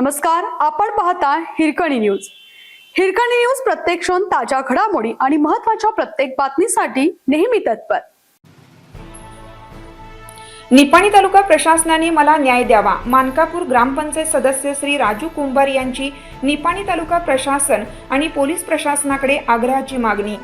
नमस्कार आपण पाहता हिरकणी न्यूज. हिरकणी न्यूज प्रत्येक क्षण ताज्या घडामोडी आणि महत्त्वाच्या प्रत्येक बातमीसाठी नेहमी तत्पर. निपाणी तालुका प्रशासनाने मला न्याय द्यावा. मानकापूर ग्रामपंचायत सदस्य श्री राजू कुंभार यांची निपाणी तालुका प्रशासन आणि पोलीस प्रशासनाकडे आग्रहाची मागणी.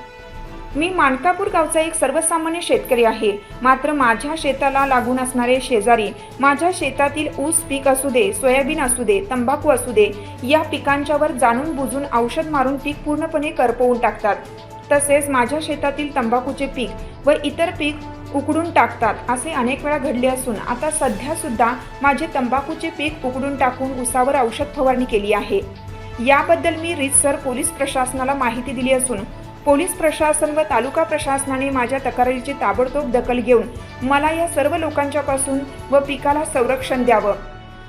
मी मानकापूर गावचा एक सर्वसामान्य शेतकरी आहे. मात्र माझ्या शेताला लागून असणारे शेजारी माझ्या शेतातील ऊस पीक असू दे सोयाबीन असू दे तंबाखू असू दे या पिकांच्यावर जाणून बुजून औषध मारून पीक पूर्णपणे करपवून टाकतात. तसेच माझ्या शेतातील तंबाखूचे पीक व इतर पीक उकडून टाकतात असे अनेक वेळा घडले असून आता सध्या सुद्धा माझे तंबाखूचे पीक उकडून टाकून उसावर औषध फवारणी केली आहे. याबद्दल मी रीतसर पोलीस प्रशासनाला माहिती दिली असून पोलीस प्रशासन व तालुका प्रशासनाने माझ्या तक्रारीची ताबडतोब दखल घेऊन मला या सर्व लोकांच्यापासून व पिकाला संरक्षण द्यावं.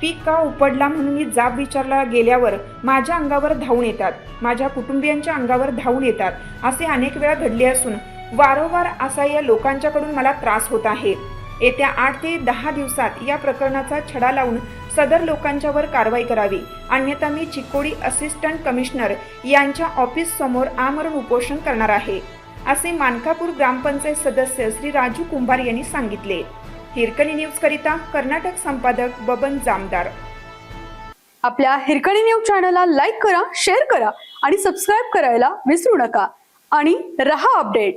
पीक का उपडला म्हणून मी जाब विचारला गेल्यावर माझ्या अंगावर धावून येतात. माझ्या कुटुंबियांच्या अंगावर धावून येतात. असे अनेक वेळा घडले असून वारंवार असा या लोकांच्याकडून मला त्रास होत आहे. येत्या आठ ते दहा दिवसात या प्रकरणाचा छडा लावून सदर लोकांच्यावर कारवाई करावी. अन्यथा मी चिकोडी असिस्टंट कमिशनर यांच्या ऑफिस समोर आमरण उपोषण करणार आहे असे मानकापूर ग्रामपंचायत सदस्य श्री राजू कुंभार यांनी सांगितले. हिरकणी न्यूज करिता कर्नाटक संपादक बबन जामदार. आपल्या हिरकणी न्यूज चॅनलला लाईक करा शेअर करा आणि सबस्क्राईब करायला विसरू नका. आणि रहा अपडेट.